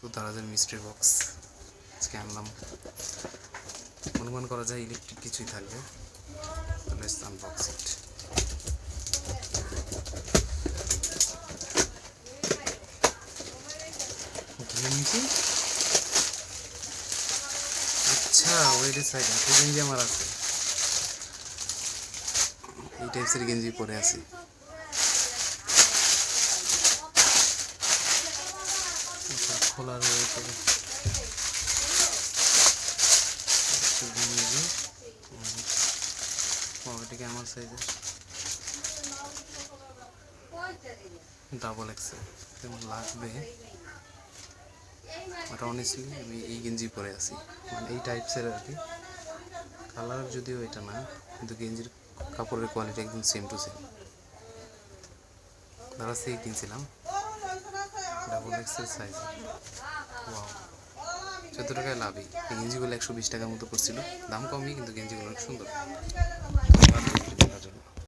তো দারাজের mystery box আজকে আনলাম। অনুমান করা যায় ইলেকট্রিক কিছুই থাকবে। তো লেটস আনবক্স ইট আচ্ছা ওয়েট সাইড আছে গেঞ্জি আমার আছে। এই টাইপসের গেঞ্জি পরে আছি আচ্ছা, খোলা রয়েছে। আচ্ছা, আমার সাইজের ডাবল এক্সেল কেমন লাগবে? বাট অনেস্টলি আমি এই গেঞ্জি পরে আছি। মানে এই টাইপসের আর কি। কালার যদিও এটা না কিন্তু গেঞ্জির কাপড়ের কোয়ালিটি একদম সেম টু সেম দাদা থেকে কিনছিলাম। ডাবল এক্সেল সাইজ টাকায় লাভই। এই গেঞ্জিগুলো একশো বিশ টাকার মতো পড়ছিল দাম কমই, কিন্তু গেঞ্জিগুলো অনেক সুন্দর।